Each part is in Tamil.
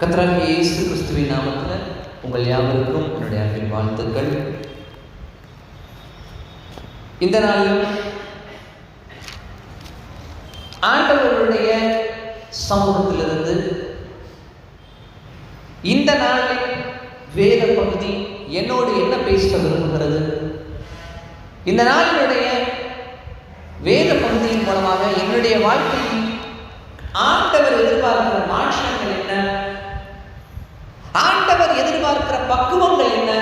கர்த்தராகிய இயேசு கிறிஸ்துவின் நாமத்தில் உங்கள் யாவருக்கும் என்னுடைய அன்பின் வாழ்த்துக்கள். இந்த நாளில் ஆண்டவருடைய சமூகத்திலிருந்து இந்த நாளில் வேத பகுதி என்னோடு என்ன பேச விரும்புகிறது? இந்த நாளினுடைய வேத பகுதியின் மூலமாக என்னுடைய வாழ்க்கையில் ஆண்டவர் எதிர்பார்க்கிற மாற்றங்கள் என்ன? ஆண்டவர் எதிர்பார்க்கிற பக்குவங்கள் என்ன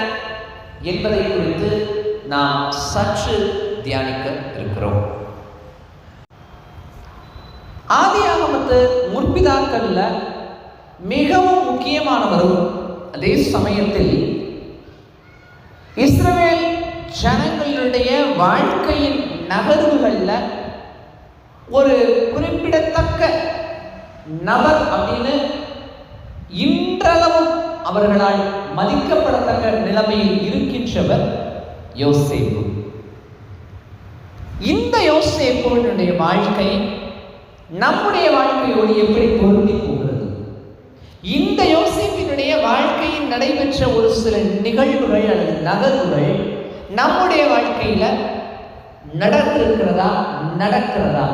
என்பதை குறித்து நாம் சற்று தியானிக்க இருக்கிறோம். ஆதியாகமத்து முற்பிதாக்கள்ல மிகவும் முக்கியமானவரும் அதே சமயத்தில் இஸ்ரவேல் ஜனங்களுடைய வாழ்க்கையின் நகர்வுகளில் ஒரு குறிப்பிடத்தக்க நபர் அப்படின்னு இன்றளவும் அவர்களால் மதிக்கப்படத்தக்க நிலைமையில் இருக்கின்றவர் யோசேப்பு. இந்த யோசேப்புடைய வாழ்க்கை நம்முடைய வாழ்க்கையோடு எப்படி பொருந்தி போகிறது? இந்த யோசிப்பினுடைய வாழ்க்கையில் நடைபெற்ற ஒரு சில நிகழ்வுகள் அல்லது நகர்வுகள் நம்முடைய வாழ்க்கையில நடந்திருக்கிறதா நடக்கிறதா?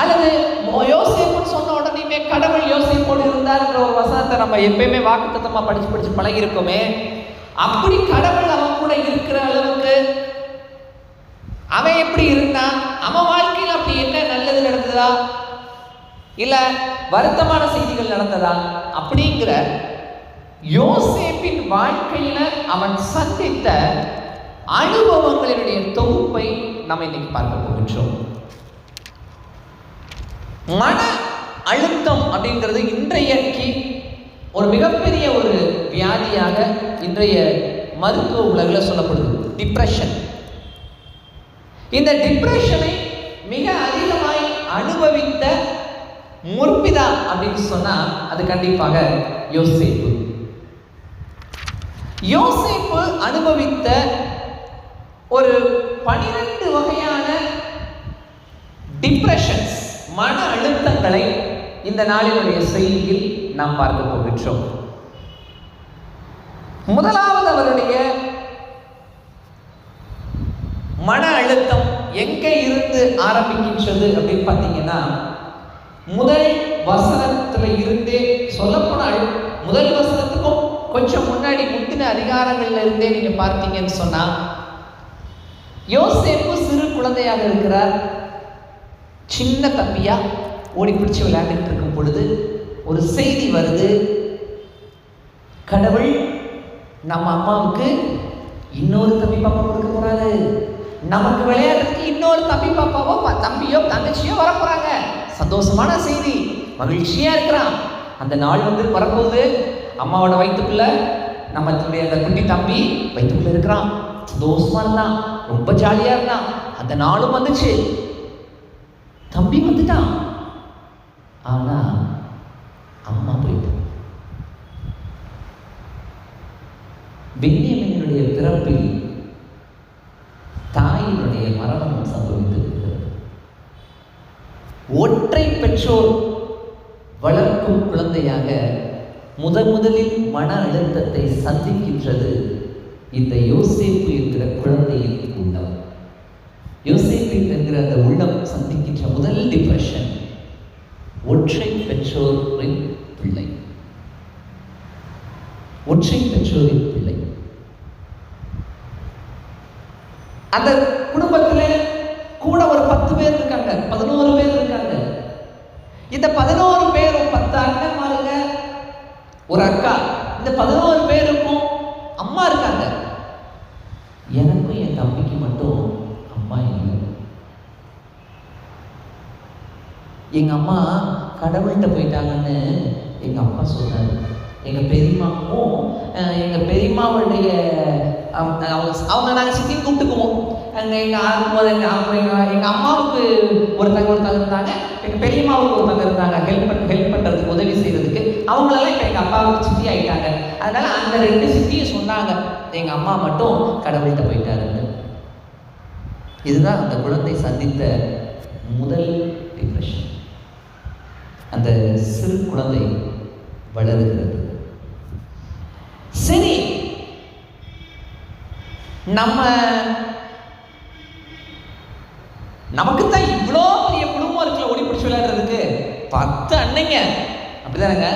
அல்லது யோசிப்புன்னு சொன்ன உடனேயுமே கடவுள் யோசிப்போடு இருந்தாருன்ற ஒரு வசனத்தை நம்ம எப்பயுமே வாக்குத்தத்தமா படித்து படித்து பழகிருக்கோமே அப்படி கடவுள் அவன் கூட இருக்கிற அளவுக்கு அவன் எப்படி இருந்தான் அவன் வாழ்க்கையில் அப்படி என்ன நல்லது நடந்ததா? இல்லை வருத்தமான செய்திகள் நடந்ததா? அப்படிங்கிற யோசேப்பின் வாழ்க்கையில் அவன் சந்தித்த அனுபவங்களினுடைய தொகுப்பை நம்ம இன்னைக்கு பார்க்க போகின்றோம். மன அழுத்தம் அப்படிங்கிறது இன்றையக்கு ஒரு மிகப்பெரிய ஒரு வியாதியாக இன்றைய மருத்துவ உலகில் சொல்லப்படுது. டிப்ரெஷன் இந்த டிப்ரெஷனை மிக அதிகமாய் அனுபவித்த முற்பிதா அப்படின்னு சொன்னால் அது கண்டிப்பாக யோசிப்பு. யோசிப்பு அனுபவித்த ஒரு பனிரெண்டு வகையான டிப்ரெஷன்ஸ் மன அழுத்தங்களை இந்த நாளினுடைய செய்தியில் நாம் பார்க்க போகின்றோம். முதலாவது அவருடைய மன அழுத்தம் எங்கே இருந்து ஆரம்பிக்கின்றது அப்படின்னு பார்த்தீங்கன்னா முதல் வசனத்தில் இருந்தே சொல்லப்போனால் முதல் வசனத்துக்கும் கொஞ்சம் முன்னாடி முந்தின அதிகாரங்கள்ல இருந்தே நீங்க பார்த்தீங்கன்னு சொன்னா யோசேப்பு சிறு குழந்தையாக இருக்கிறார். சின்ன தம்பியாக ஓடி பிடிச்சி விளையாண்டுட்டு இருக்கும் பொழுது ஒரு செய்தி வருது. கடவுள் நம்ம அம்மாவுக்கு இன்னொரு தம்பி பாப்பா கொடுக்க போறாரு. நமக்கு விளையாடுறதுக்கு இன்னொரு தம்பி பாப்பாவோ தம்பியோ தங்கச்சியோ வர சந்தோஷமான செய்தி. மகிழ்ச்சியா இருக்கிறான். அந்த நாள் வந்து வரப்போகுது. அம்மாவோட வயிற்றுக்குள்ள நம்ம அந்த குட்டி தம்பி வயிற்றுக்குள்ள இருக்கிறான். சந்தோஷமா இருந்தான். ரொம்ப ஜாலியா இருந்தான். அந்த நாளும் வந்துச்சு. தம்பி வந்துட்டான். ஆனா அம்மா போயிட்டான் பென்யமினுடைய பிறப்பில் தாயினுடைய மரணம் சம்பவித்திருக்கிறது. ஒற்றை பெற்றோர் வளர்க்கும் குழந்தையாக முதன் முதலில் மன அழுத்தத்தை சந்திக்கின்றது இந்த யோசிப்பு என்கிற குழந்தையின் என்கிற அந்த உள்ளம் சந்திக்கின்ற முதல் டிப்ரெஷன் ஒற்றை பெற்றோரின் பிள்ளை. ஒற்றை பெற்றோரின் பிள்ளை. அந்த குடும்பத்துல கூட ஒரு பத்து பேர் இருக்காங்க பதினோரு பேர் இருக்காங்க. இந்த பதினோரு பேரும் பத்து அண்ணன்மாருங்க ஒரு அக்கா இந்த பதினோரு பேருக்கும் அம்மா இருக்காங்க எனக்கும் என் தம்பிக்கு மட்டும் அம்மா இல்லை எங்கள் அம்மா கடவுள்கிட்ட போயிட்டாங்கன்னு எங்கள் அப்பா சொன்னாரு எங்கள் பெரியம்மாவும் எங்கள் பெரியம்மாவுடைய அவங்க அவங்க- அவங்க நாங்கள் சித்தி கூப்பிட்டுக்குவோம். அங்கே எங்கள் ஆகும்போது எங்கள் அவங்க எங்கள் அம்மாவுக்கு ஒருத்தங்க ஒருத்தங்க இருந்தாங்க எங்கள் பெரியம்மாவுக்கு ஒருத்தங்க இருந்தாங்க. ஹெல்ப் பண்ண ஹெல்ப் பண்ணுறதுக்கு உதவி செய்கிறதுக்கு அவங்களெல்லாம் இப்போ எங்கள் அப்பாவுக்கு சித்தி ஆகிட்டாங்க அதனால் அந்த ரெண்டு சித்தியும் சொன்னாங்க. எங்கள் அம்மா மட்டும் கடவுள்கிட்ட போயிட்டாருன்னு. இதுதான் அந்த குழந்தை சந்தித்த முதல் டிப்ரெஷன் அந்த சிறு குழந்தை வளருகிறது. சரி நம்ம நமக்கு தான் இவ்வளோ பெரிய குடும்பம் இருக்குல்ல ஓடி பிடிச்சி விளையாடுறதுக்கு? பத்து அன்னைங்க அப்படிதானங்க?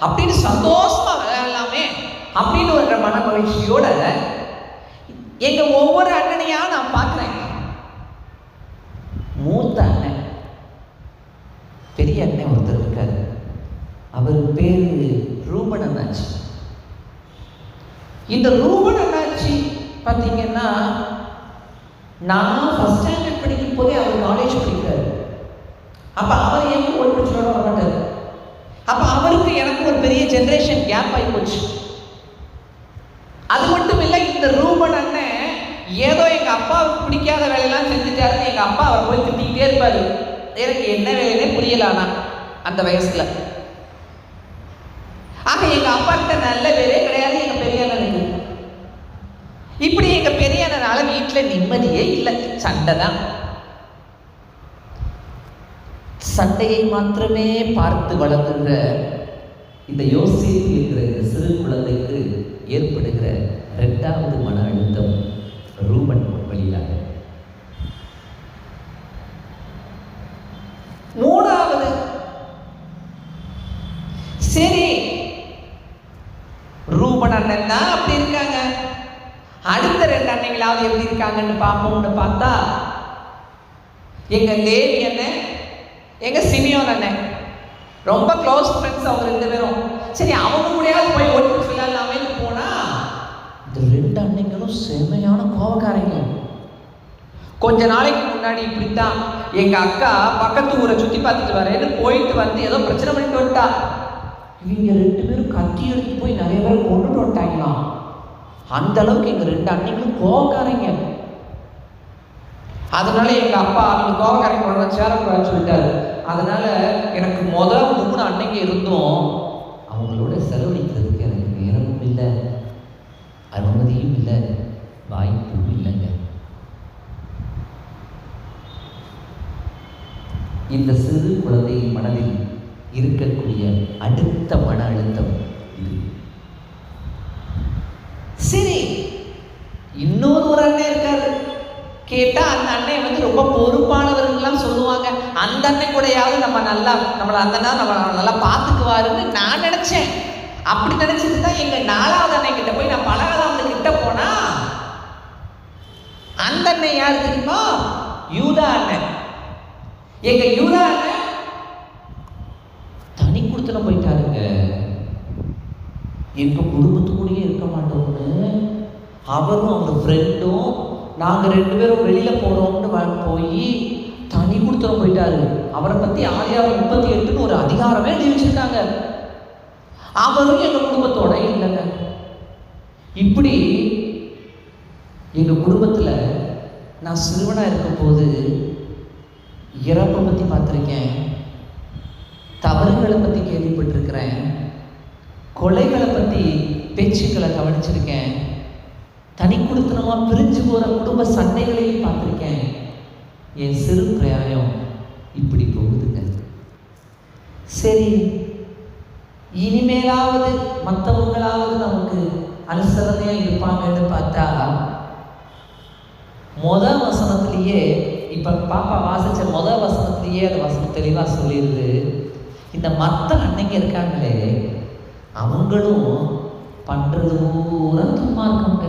அப்படின்னு சந்தோஷமா விளையாடலாமே அப்படின்னு ஒரு மன மகிழ்ச்சியோட எங்க ஒவ்வொரு அண்ணனையா நான் பார்க்குறேன். மூத்த அண்ணன். பெரிய அண்ணன் ஒருத்தர் இருக்காரு. அவர் பேரு ரூபன் அண்ணாச்சி. இந்த ரூபன் அண்ணாச்சி பார்த்தீங்கன்னா நான் ஃபஸ்ட் ஸ்டாண்டர்ட் படிக்கும் போதே அவர் காலேஜ் படிக்கிறார். அப்போ அவர் எங்க ஓடி பிடிச்சோட வர மாட்டார் அப்போ அவருக்கு எனக்கு ஒரு பெரிய ஜென்ரேஷன் கேப் ஆகி போச்சு. அது மட்டும் இல்லை இந்த ரூபன் அண்ணன் ஏதோ எங்க அப்பாவுக்கு பிடிக்காத வேலையெல்லாம் செஞ்சுட்டாருன்னு எங்க அப்பா அவரை போய் திட்டிக்கிட்டே இருப்பார். எனக்கு என்ன வேலையே புரியலானா அந்த வயசுல. ஆக எங்க அப்பா கிட்ட நல்ல வேலையே கிடையாது எங்க பெரிய அண்ணனுக்கு இப்படி எங்க பெரிய அண்ணனால வீட்டுல நிம்மதியே இல்லை. சண்டை தான். சண்டையை மாத்திரமே பார்த்து வளர்கின்ற இந்த யோசித்து இருக்கிற இந்த சிறு குழந்தைக்கு ஏற்படுகிற இரண்டாவது மன அழுத்தம் ரூபன் வழியாக எல்லாரும் எப்படி இருக்காங்கன்னு பார்ப்போம்னு பார்த்தா எங்க லேவி அண்ணன் எங்க சிமியோன் அண்ணன் ரொம்ப க்ளோஸ் ஃப்ரெண்ட்ஸ் அவங்க ரெண்டு பேரும். சரி அவங்க கூடயாவது போய் ஓட்டு இல்லாமல் போனா இந்த ரெண்டு அன்னைங்களும் செமையான கோபக்காரங்க கொஞ்ச நாளைக்கு முன்னாடி இப்படித்தான். எங்க அக்கா பக்கத்து ஊரை சுத்தி பார்த்துட்டு வரேன்னு போயிட்டு வந்து ஏதோ பிரச்சனை பண்ணிட்டு வந்துட்டா. இவங்க ரெண்டு பேரும் கத்தி எடுத்து போய் நிறைய பேர் கொண்டுட்டு வந்துட்டாங்களாம். அந்த அளவுக்கு எங்க ரெண்டு அன்னைங்களும் கோவக்காரங்க. அதனால எங்க அப்பா அவங்க கோவக்காரங்க கொண்டு சேரக்கூடாதுன்னு சொல்லிட்டாரு. அதனால எனக்கு முத மூணு அன்னைக்கு இருந்தும் அவங்களோட செலவழிக்கிறதுக்கு எனக்கு நேரமும் இல்லை அனுமதியும் இல்லை வாய்ப்பும் இல்லைங்க. இந்த சிறு குழந்தையின் மனதில் இருக்கக்கூடிய அடுத்த மன அழுத்தம் இது. சரி. இன்னொரு ஒரு அண்ணன் இருக்காரு. கேட்டா அந்த அண்ணன் வந்து ரொம்ப பொறுப்பானவர்கள்லாம் சொல்லுவாங்க. அந்த அண்ணன் கூடயாவது நம்ம நல்லா நம்மளை அந்த அண்ணன் நம்ம நல்லா பார்த்துக்குவாருன்னு நான் நினைச்சேன். அப்படி நினைச்சிட்டு தான் எங்க நாலாவது அண்ணன் கிட்ட போய் நான் பழகாதவங்க கிட்ட போனா அந்த அண்ணன் யார் தெரியுமா? யூதா அண்ணன் எங்க யூதா அண்ணன் தனி கொடுத்துன போயிட்டாருங்க. எங்கள் குடும்பத்துக்குள்ளேயே இருக்க மாட்டோம்னு. அவரும் அவங்க ஃப்ரெண்டும் நாங்கள் ரெண்டு பேரும் வெளியில் போகிறோம்னு போய் தனி கொடுத்துட போயிட்டாரு. அவரை பற்றி ஆதியாரம் முப்பத்தி எட்டுன்னு ஒரு அதிகாரமே எழுதி வச்சுருக்காங்க. அவரும் எங்கள் குடும்பத்தோட இல்லைங்க. இப்படி எங்கள் குடும்பத்தில் நான் சிறுவனாக இருக்கும்போது இறப்பை பற்றி பார்த்துருக்கேன். தவறுகளை பற்றி கேள்விப்பட்டிருக்கிறேன். கொலைகளை பற்றி பேச்சுக்களை கவனிச்சிருக்கேன். தனி கொடுத்தனமாக பிரிஞ்சு போகிற குடும்ப சண்டைகளையும் பார்த்துருக்கேன். என் சிறு பிரயாயம் இப்படி போகுதுங்க. சரி இனிமேலாவது மற்றவங்களாவது நமக்கு அனுசரணையாக இருப்பாங்கன்னு பார்த்தா மொத வசனத்திலேயே இப்போ பாப்பா வாசித்த மொத வசனத்திலேயே அந்த வசனம் தெளிவாக சொல்லிடுது இந்த மற்ற அன்னைங்க இருக்காங்களே அவங்களும் பண்ணுறது பூரா துன்மார்க்கம்ங்க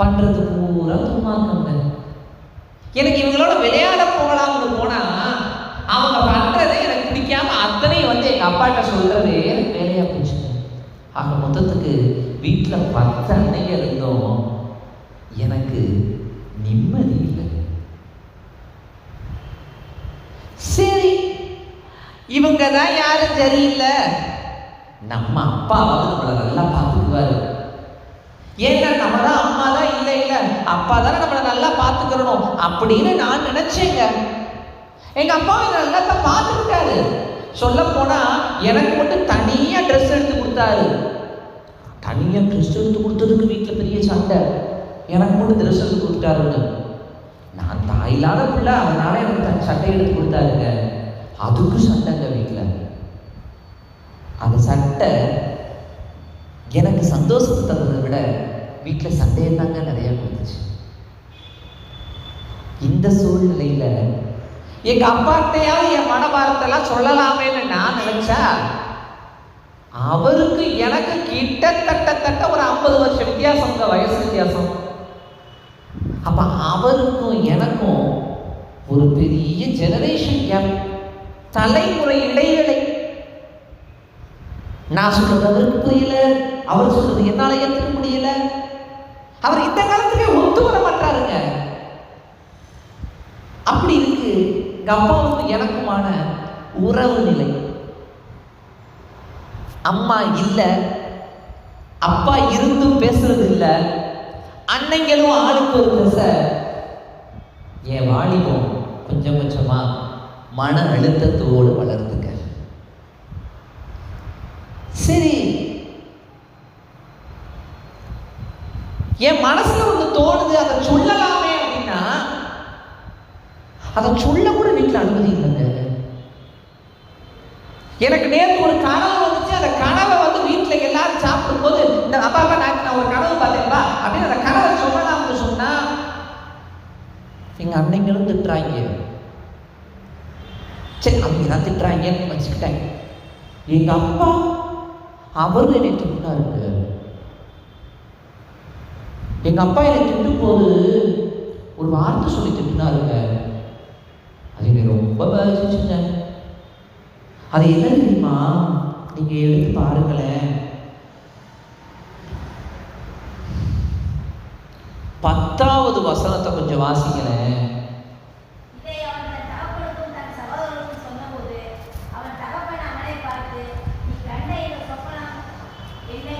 பண்ணுறது பூரா துன்மார்க்கம்ங்க எனக்கு இவங்களோட விளையாட போகலாம்னு போனா அவங்க பண்றதே எனக்கு பிடிக்காம அத்தனையும் வந்து எங்க அப்பாட்ட சொல்றது எனக்கு வேலையா போச்சுங்க. ஆக மொத்தத்துக்கு வீட்டில் பத்து அன்னைக்கு இருந்தோம். எனக்கு நிம்மதி இல்லை சரி தான் யாரும் சரியில்லை நம்ம அப்பாவாவது நம்மளை நல்லா பார்த்துக்குவாரு. ஏன்னா நம்ம தான் அம்மா தான் இல்லை இல்லை. அப்பா தானே நம்மளை நல்லா பார்த்துக்கிறணும் அப்படின்னு நான் நினச்சேங்க. எங்கள் அப்பா என்னை நல்லா தான் பார்த்துக்கிட்டாரு. சொல்ல போனால் எனக்கு மட்டும் தனியாக ட்ரெஸ் எடுத்து கொடுத்தாரு. தனியாக ட்ரெஸ் எடுத்து கொடுத்ததுக்கு வீட்டில் பெரிய சண்டை. எனக்கு மட்டும் ட்ரெஸ் எடுத்து கொடுத்தாருன்னு நான் தாயில்லாத பிள்ளை அதனால எனக்கு சட்டை எடுத்து கொடுத்தாருங்க. அதுக்கு சண்டைங்க வீட்டில் அந்த சட்டை எனக்கு சந்தோஷத்தை தந்ததை விட வீட்டில் சண்டையை தாங்க நிறைய கொடுத்துச்சு இந்த சூழ்நிலையில் எங்க அப்பாட்டையாவது என் மனபாரத்தெல்லாம் சொல்லலாமேன்னு நான் நினைச்சா அவருக்கு எனக்கு கிட்டத்தட்ட தட்ட ஒரு ஐம்பது வருஷம் வித்தியாசம் வயசு வித்தியாசம். அப்ப அவருக்கும் எனக்கும் ஒரு பெரிய ஜெனரேஷன் கேப் தலைமுறை இடைவேளை நான் சொல்றது அவருக்கு புரியல. அவர் சொல்றது என்னால ஏற்றுக்க முடியல. அவர் இந்த காலத்துக்கே ஒத்து வர மாட்டாருங்க. அப்படி இருக்கு. எங்க அப்பாவுக்கும் எனக்குமான உறவு நிலை. அம்மா இல்லை. அப்பா இருந்தும் பேசுறது இல்லை. அன்னைங்களும் ஆளுக்கு ஒரு பேச. என் வாலிபம் கொஞ்சம் கொஞ்சமா மன அழுத்தத்தோடு வளருதுங்க சரி. என் மனசுல ஒன்று தோணுது அதை சொல்லலாமே அப்படின்னா அதை சொல்ல கூட வீட்டில் அனுமதி இல்லைங்க. எனக்கு நேற்று ஒரு கனவு வந்துச்சு அந்த கனவை வந்து வீட்டில் எல்லாரும் சாப்பிடும்போது இந்த அப்பா அப்பா நான் நான் ஒரு கனவு பார்த்தேன்பா அப்படின்னு அந்த கனவை சொல்லலாம்னு சொன்னா எங்க அன்னைங்களும் திட்டுறாங்க சரி அவங்க தான் திட்டுறாங்கன்னு வச்சுக்கிட்டாங்க. எங்க அப்பா அவரும் என்னை திட்டினாருங்க எங்க அப்பா என்னை திட்டும் போது ஒரு வார்த்தை சொல்லி திட்டினாருங்க. அது என்னை ரொம்ப பாதிச்சுங்க. அது என்ன தெரியுமா? நீங்க எழுதி பாருங்களேன். பத்தாவது வசனத்தை கொஞ்சம் வாசிங்களேன் இதை அவன் தன் தகப்பனுக்கும் தன் சகோதரருக்கும் சொன்னபோது, அவன் தகப்பன் அவனை பார்த்து, நீ கண்ட இந்த சொப்பனம் என்னை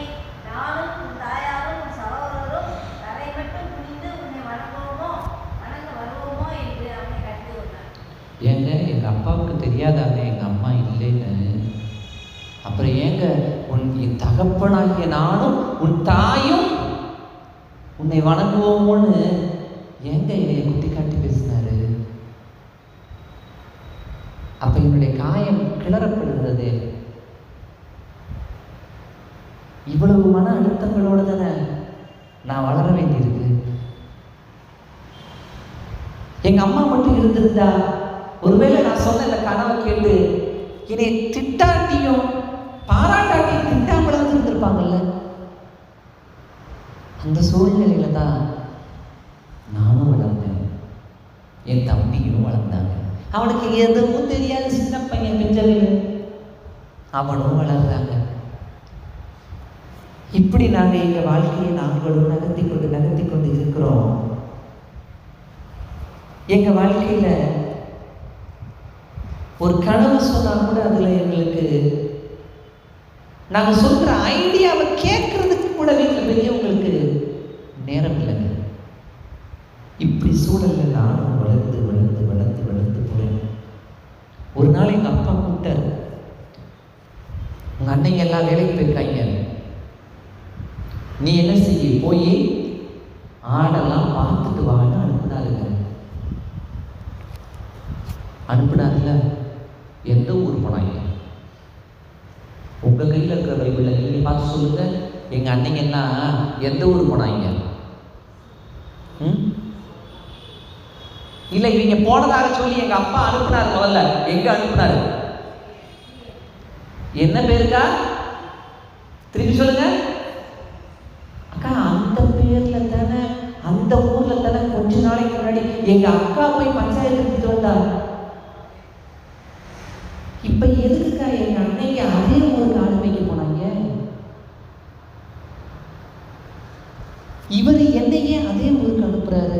நானும் உன் தாயாரும் உன் சகோதரரும் தரை மட்டும் குனிந்து உன்னை வணங்குவோமோ வணங்க வருவோமோ என்று அவனை கண்டு கொண்டான் ஏங்க எங்க அப்பாவுக்கு தெரியாதாங்க எங்க அம்மா இல்லைன்னு அப்புறம் ஏங்க உன் என் தகப்பனாகிய நானும் உன் தாயும் உன்னை வணங்குவோமோன்னு ஏங்க என்னைய குட்டி காட்டி பேசினாரு. அப்ப என்னுடைய காயம் கிளறப்படுகிறது. இவ்வளவு மன அழுத்தங்களோடு தானே நான் வளர வேண்டியிருக்கு. எங்க அம்மா மட்டும் இருந்திருந்தா ஒருவேளை நான் சொன்ன இந்த கனவை கேட்டு என்னை திட்டாட்டியும் பாராட்டாட்டி திட்டாமல இருந்திருப்பாங்கல்ல? அந்த சூழ்நிலையில தான் நானும் வளர்ந்தேன். என் தம்பியும் வளர்ந்தாங்க. அவனுக்கு எதுவும் தெரியாது சின்ன பையன் பெஞ்சலில் அவனும் வளர்றாங்க. இப்படி நாங்கள் எங்கள் வாழ்க்கையை நாங்களும் நகர்த்தி கொண்டு நகர்த்தி கொண்டு இருக்கிறோம். எங்கள் வாழ்க்கையில் ஒரு கனவு சொன்னால் கூட அதில் எங்களுக்கு நாங்க சொல்ற ஐடியாவை கேட்கறதுக்கு கூட வீட்டில் பெரியவங்களுக்கு நேரம் இல்லைங்க. இப்படி சூழல்ல நானும் வளர்ந்து வளர்ந்து வளர்ந்து வளர்ந்து போறேன் ஒரு நாள் எங்க அப்பா கூப்பிட்டாரு. உங்க அன்னைங்க எல்லாம் வேலைக்கு போயிருக்காங்க. நீ என்ன செய்ய? போய் ஆடெல்லாம் பார்த்துட்டு வான்னு அனுப்புனாருங்க. அனுப்புனாருல? எந்த ஊர் போனாங்க? உங்க கையில் இருக்கிற பைபிளில் நீங்க பார்த்து சொல்லுங்க. எங்க அன்னைங்கன்னா எந்த ஊர் போனாங்க? ம்? இல்ல இவங்க போனதாக சொல்லி எங்க அப்பா அனுப்புனார் முதல்ல. எங்க அனுப்புனாரு? என்ன பேருக்கா? திருப்பி சொல்லுங்க. அக்கா அந்த பேர்ல தானே அந்த ஊர்ல தானே கொஞ்ச நாளைக்கு முன்னாடி எங்க அக்கா போய் பஞ்சாயத்து எடுத்துட்டு வந்தா இப்ப எதுக்குக்கா எங்க அன்னைக்கு அதே ஊருக்கு அனுப்பிக்க போனாங்க இவர் என்னையே அதே ஊருக்கு அனுப்புறாரு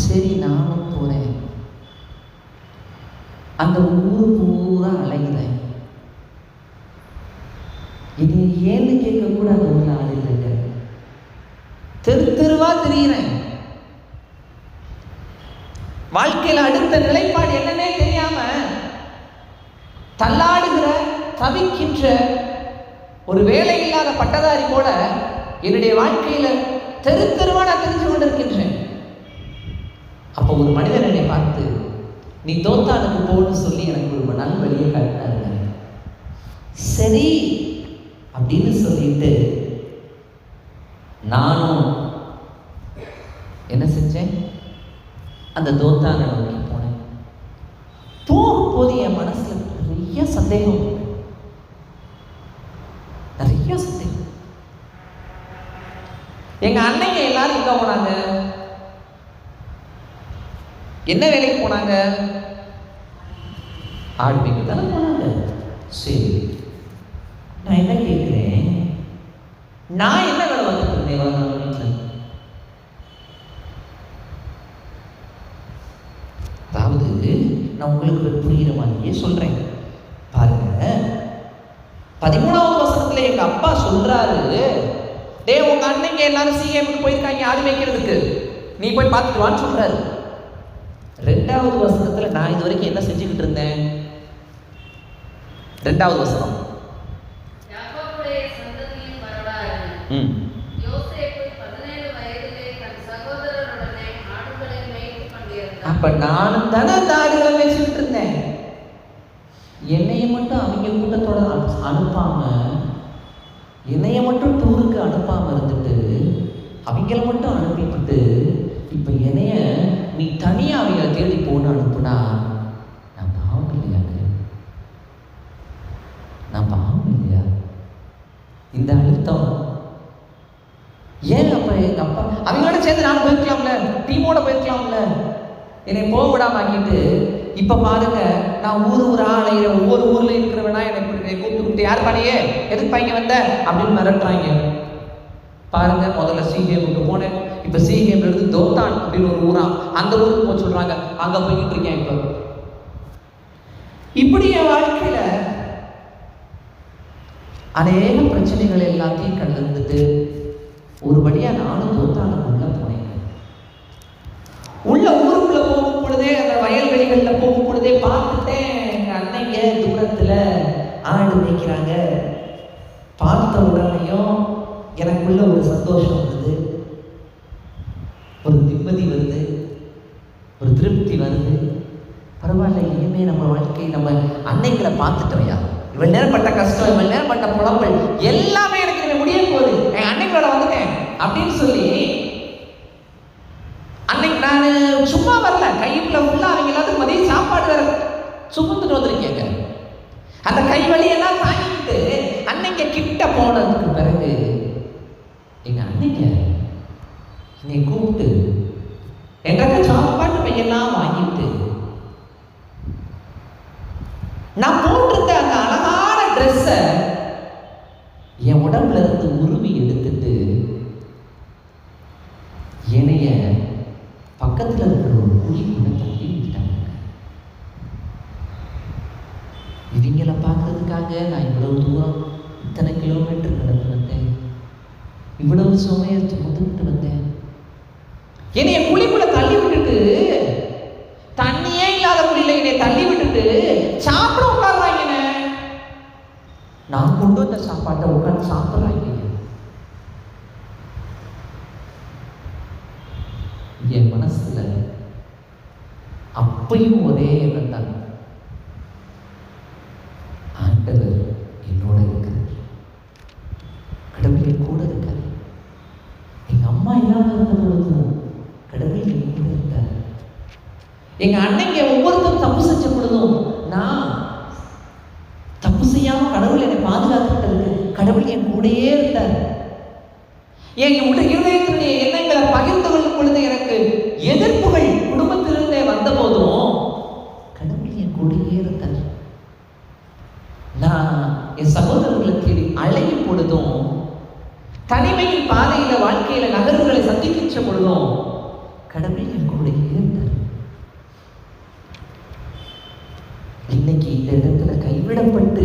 சரி நானும் போறேன். அந்த ஊர் பூரா அலைகிறேன் இது ஏன்னு கேட்க கூட அந்த ஊர்ல ஆள் இல்லைங்க. தெரு தெருவா தெரியுறேன். வாழ்க்கையில அடுத்த நிலைப்பாடு என்னன்னே தெரியாம தள்ளாடுகிற தவிக்கின்ற ஒரு வேலை இல்லாத பட்டதாரி போல என்னுடைய வாழ்க்கையில தெரு தெருவா நான் தெரிஞ்சு கொண்டிருக்கின்றேன். அப்போ ஒரு மனிதன் என்னை பார்த்து நீ தோத்தானுக்கு போன்னு சொல்லி எனக்கு ஒரு நல் வழியை காட்டினாருங்க சரி அப்படின்னு சொல்லிட்டு நானும் என்ன செஞ்சேன்? அந்த தோத்தானை நோக்கி போனேன். போகும்போது என் மனசுல நிறைய சந்தேகம். நிறைய சந்தேகம் எங்க அன்னைங்க எல்லாரும் எங்க போனாங்க? என்ன வேலைக்கு போனாங்க? ஆடு தானே போனாங்க. சரி நான் என்ன கேட்குறேன்? நான் என்ன வேலை வந்துட்டு இருந்தேன்? வீட்டில். அதாவது நான் உங்களுக்கு புரிகிற மாதிரியே சொல்றேன். பாருங்க பதிமூணாவது வசனத்துல எங்க அப்பா சொல்றாரு டேய் உங்க அண்ணங்க எல்லாரும் சிஎம்க்கு போயிருக்காங்க ஆடு மேய்க்கிறதுக்கு நீ போய் பார்த்துட்டு வான்னு சொல்றாரு. ரெண்டாவது வசனத்துல நான் இது வரைக்கும் என்ன செஞ்சுக்கிட்டு இருந்தேன்? ரெண்டாவது வசனம். ம். அப்ப நானும் தானே அந்த ஆடுகளை மேய்ச்சிட்டு இருந்தேன்? என்னைய மட்டும் அவங்க கூட்டத்தோட அனு- அனுப்பாம என்னைய மட்டும் டூருக்கு அனுப்பாமல் இருந்துட்டு அவங்கள மட்டும் அனுப்பிவிட்டு இப்போ என்னைய நீ தனியாக அவங்கள தேடி போன்னு அனுப்புனா நான் பாவம் இல்லையாங்க? நான் பாவம் இல்லையா? இந்த அழுத்தம். ஏன் அப்ப எங்கள் அப்பா அவங்களோட சேர்ந்து நான் போயிருக்கலாம்ல? டீமோட போயிருக்கலாம்ல? என்னை போக விடாம ஆக்கிட்டு இப்ப பாருங்க நான் ஊர் ஊரா அலையிற ஒவ்வொரு ஊர்ல இருக்கிறவனா எனக்கு இப்படி கூப்பிட்டு யார் பண்ணியே எதுக்கு பையன் வந்த? அப்படின்னு மிரட்டுறாங்க. பாருங்க முதல்ல சீகேமுக்கு போனேன். இப்ப சீகேம்ல தோத்தான் அப்படின்னு ஒரு ஊரா அந்த ஊருக்கு போக சொல்றாங்க. அங்க போய்கிட்டு இருக்கேன் இப்ப. இப்படி என் வாழ்க்கையில அநேக பிரச்சனைகள் எல்லாத்தையும் கடந்துட்டு ஒரு வழியா நானும் தோத்தான உள்ள போனேன். உள்ள ஊர் வயல்வெளிகள்ல போகும் பொழுதே பார்த்துட்டேன். எங்கள் அன்னைங்க தூரத்துல ஆடு மேய்க்கிறாங்க. பார்த்த உடனேயும் எனக்குள்ள ஒரு சந்தோஷம் வருது. ஒரு நிம்மதி வருது. ஒரு திருப்தி வருது. பரவாயில்ல இனிமே நம்ம வாழ்க்கை நம்ம அன்னைங்களை பார்த்துட்டோம்யா இவள் நேரம் பட்ட கஷ்டம் இவள் நேரம் பட்ட புலம்பல் எல்லாமே எனக்கு முடிய போகுது. என் அன்னைங்களோட வந்துட்டேன் அப்படின்னு சொல்லி அன்னைக்கு நான் சும்மா வரல. கையில் ஃபுல்லா அவங்க எல்லாத்துக்கும் மதியம் சாப்பாடு வேற சுமந்துட்டு வந்திருக்கேங்க அந்த கை வலியெல்லாம் தாங்கிட்டு அன்னைங்க கிட்ட போனதுக்கு பிறகு எங்க அன்னைங்க என்னை கூப்பிட்டு என்கிட்ட சாப்பாட்டு பையெல்லாம் வாங்கிட்டு நான் போட்டிருந்த அந்த அழகான ட்ரெஸ்ஸை என் உடம்புல இருந்து உருவி எடுத்துட்டு என்னைய பக்கத்துல இருக்கிற ஒரு குழிக்குள்ள தள்ளி விட்டாங்க இவங்கள நான் இவ்வளவு தூரம் இத்தனை கிலோமீட்டர் நடந்து வந்தேன். இவ்வளவு சுமையை சுமந்துக்கிட்டு வந்தேன். என்னைய குழிக்குள்ள தள்ளி விட்டுட்டு தண்ணியே இல்லாத குழியில என்னை தள்ளி விட்டுட்டு சாப்பிட உட்கார்றாங்க நான் கொண்டு வந்த சாப்பாட்டை உட்கார்ந்து சாப்பிட்றாங்க என் மனசுல அப்பையும் ஒரே எண்ணம் தான் ஆண்டவர் என்னோட இருக்கிறார் கடவுள் என் கூட இருக்கார் எங்க அம்மா இல்லாம இருந்த பொழுதும் கடவுள் என் கூட இருக்கார் எங்க அன்னைங்க ஒவ்வொருத்தரும் தப்பு செஞ்ச பொழுதும் நான் தப்பு செய்யாம கடவுள் என்னை பாதுகாத்துட்டு கடவுள் என் கூடயே இருந்தார். என் உடைய இருதயத்தினுடைய எண்ணங்களை பகிர்ந்து கொள்ளும் பொழுது எனக்கு எதிர்ப்புகள் குடும்பத்திலிருந்தே வந்த போதும் கடவுள் என் கூடயே இருந்தார். நான் என் சகோதரர்களுக்கு அழையும் பொழுதும் தனிமையின் பாதையில வாழ்க்கையில நகர்வுகளை சந்திக்கின்ற பொழுதும் கடவுள் என் கூடயே இருந்தார் இன்னைக்கு இந்த விடப்பட்டு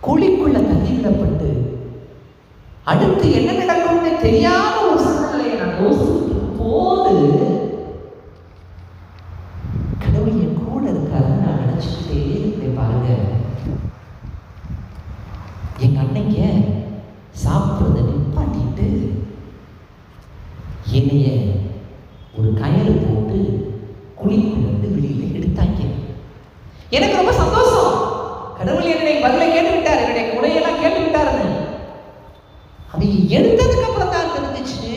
குழிக்குள்ள தள்ளிவிடப்பட்டு அடுத்து என்ன நடக்கும்னு தெரியாத ஒரு சூழ்நிலையை நான் யோசிக்கும் போது கடவுள் என் கூட இருக்காருன்னு நான் நினைச்சுக்கிட்டே இருந்தேன் பாருங்க எங்க அன்னைங்க சாப்பிட்றத நிப்பாட்டிட்டு என்னைய ஒரு கயிறு போட்டு குழிக்குள்ள இருந்து எனக்கு ரொம்ப சந்தோஷம் கடவுள் என்னுடைய பதிலை கேட்டு விட்டார் என்னுடைய குறையெல்லாம் கேட்டு விட்டாருன்னு அவங்க எடுத்ததுக்கு அப்புறம் தான் தெரிஞ்சிச்சு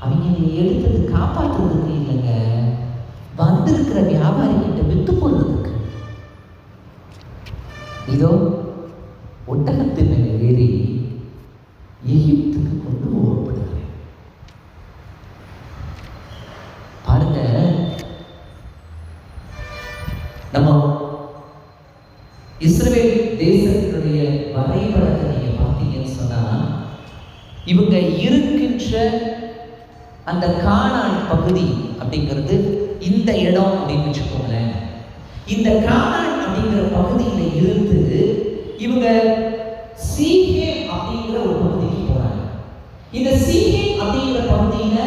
அவங்க என்னை எடுத்தது காப்பாற்றுறதுக்கு இல்லைங்க வந்திருக்கிற வியாபாரி கிட்ட வித்து போடுறதுக்கு. இதோ ஒட்டகத்தின் மேலே ஏறி எகிப்துக்கு கொண்டு போகப்படுகிறேன். பாருங்க நம்ம இஸ்ரேல் தேசத்தினுடைய வரைபடத்தை நீங்க பார்த்தீங்கன்னு சொன்னா இவங்க இருக்கின்ற அந்த காணான் பகுதி அப்படிங்கிறது இந்த இடம் அப்படின்னு வச்சுக்கோங்களேன். இந்த கானான் அப்படிங்கிற பகுதியில் இருந்து இவங்க சீகே அப்படிங்கிற ஒரு பகுதிக்கு போறாங்க. இந்த சீகே அப்படிங்கிற பகுதியில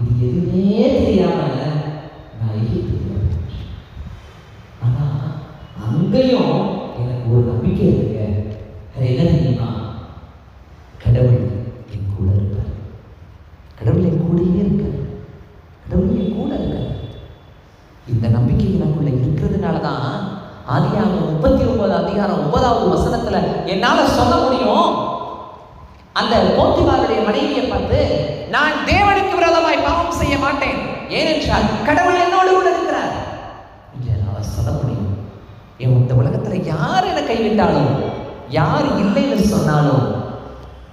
இது எதுவுமே தெரியாம நான் எகிப்துக்கு ஆனா அங்கேயும் எனக்கு ஒரு நம்பிக்கை இருக்குங்க. அது என்ன தெரியுமா? கடவுள் என் கூட இருக்கார். கடவுள் என் கூடயே இருக்கார். கடவுள் என் கூட இருக்கார். இந்த நம்பிக்கை எனக்குள்ள இருக்கிறதுனால தான் ஆதியாக முப்பத்தி ஒன்பது அதிகாரம் ஒன்பதாவது வசனத்துல என்னால சொல்ல முடியும். அந்த போத்திபாருடைய மனைவியை பார்த்து நான் தேவனுக்கு விரோதமாய் பாவம் செய்ய மாட்டேன். ஏனென்றால் கடவுள் என்னோடு கூட இருக்கிறார். இங்க சொல்ல முடியும். என் இந்த உலகத்துல யார் என்னை கைவிட்டாலும் யார் இல்லைன்னு சொன்னாலும்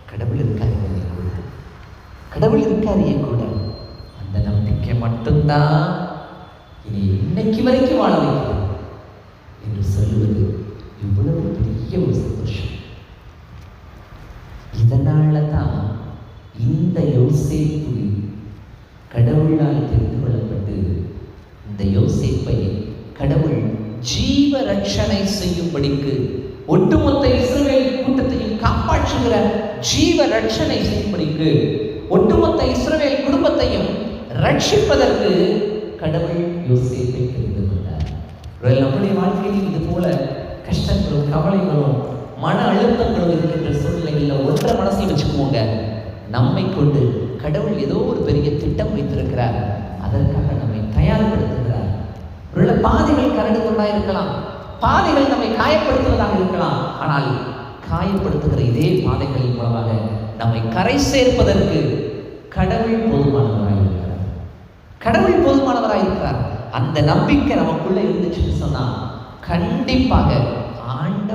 கடவுள் இருக்காரு கூட. கடவுள் இருக்காரு என் கூட. அந்த நம்பிக்கை மட்டும்தான் இனி இன்னைக்கு வரைக்கும் வாழ வைக்கிறது. என்று சொல்லுவது இவ்வளவு பெரிய ஒரு சந்தோஷம். இதனால தான் இந்த யோசிப்பு கடவுளால் தெரிந்து கொள்ளப்பட்டு இந்த யோசிப்பை கடவுள் ஜீவ ரட்சணை செய்யும்படிக்கு ஒட்டுமொத்த இஸ்ரேல் கூட்டத்தையும் காப்பாற்றுகிற ஜீவ ரட்சணை செய்யும்படிக்கு ஒட்டுமொத்த இஸ்ரேல் குடும்பத்தையும் ரட்சிப்பதற்கு கடவுள் யோசிப்பை தெரிந்து கொண்டார். நம்முடைய வாழ்க்கையில் இது போல கஷ்டங்களும் கவலைகளும் மன அழுத்தங்களும் இருக்கின்ற சூழ்நிலைகளில் ஒன்றை மனசில் வச்சுக்குவோங்க நம்மை கொண்டு கடவுள் ஏதோ ஒரு பெரிய திட்டம் வைத்திருக்கிறார். அதற்காக நம்மை தயார்படுத்துகிறார். ஒருவேளை பாதைகள் கரடு கொண்டா இருக்கலாம். பாதைகள் நம்மை காயப்படுத்துவதாக இருக்கலாம். ஆனால் காயப்படுத்துகிற இதே பாதைகளின் மூலமாக நம்மை கரை சேர்ப்பதற்கு கடவுள் போதுமானவராக இருக்கிறார். கடவுள் போதுமானவராக இருக்கிறார். அந்த நம்பிக்கை நமக்குள்ள இருந்துச்சுன்னு சொன்னா கண்டிப்பாக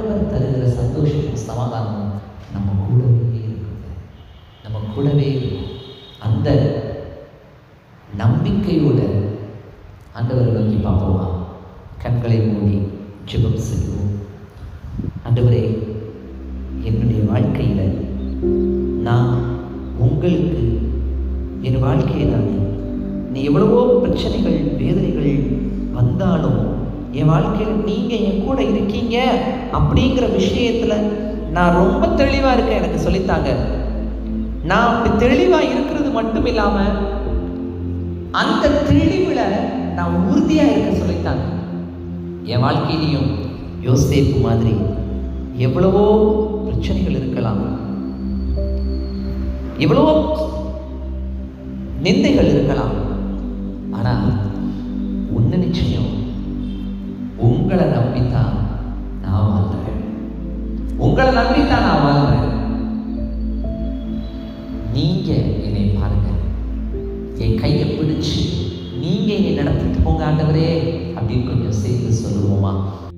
ஆண்டவர் தருகிற சந்தோஷமும் சமாதானமும் நம்ம கூடவே இருக்குது நம்ம கூடவே இருக்கும். அந்த நம்பிக்கையோட ஆண்டவரை நோக்கி பார்ப்போமா? கண்களை மூடி ஜெபம் செய்வோம். ஆண்டவரே என்னுடைய வாழ்க்கையில் நான் உங்களுக்கு என் வாழ்க்கையை நான் நீ எவ்வளவோ பிரச்சனைகள் வேதனைகள் வந்தாலும் என் வாழ்க்கையில் நீங்கள் என் கூட இருக்கீங்க அப்படிங்கிற விஷயத்தில் நான் ரொம்ப தெளிவாக இருக்கேன் எனக்கு சொல்லித்தாங்க. நான் அப்படி தெளிவாக இருக்கிறது மட்டும் இல்லாமல் அந்த தெளிவில் நான் உறுதியாக இருக்க சொல்லித்தாங்க. என் வாழ்க்கையிலையும் யோசிப்பு மாதிரி எவ்வளவோ பிரச்சனைகள் இருக்கலாம். எவ்வளவோ நிந்தைகள் இருக்கலாம். ஆனால் ஒன்று நிச்சயம் உங்களை நம்பித்தான் நான் வாழ்றேன். உங்களை நம்பித்தான் நான் வாழ்றேன். நீங்க என்னை பாருங்க. என் கையை பிடிச்சு நீங்க என்னை நடத்திட்டு போங்க ஆண்டவரே அப்படின்னு கொஞ்சம் சேர்ந்து சொல்லுவோமா?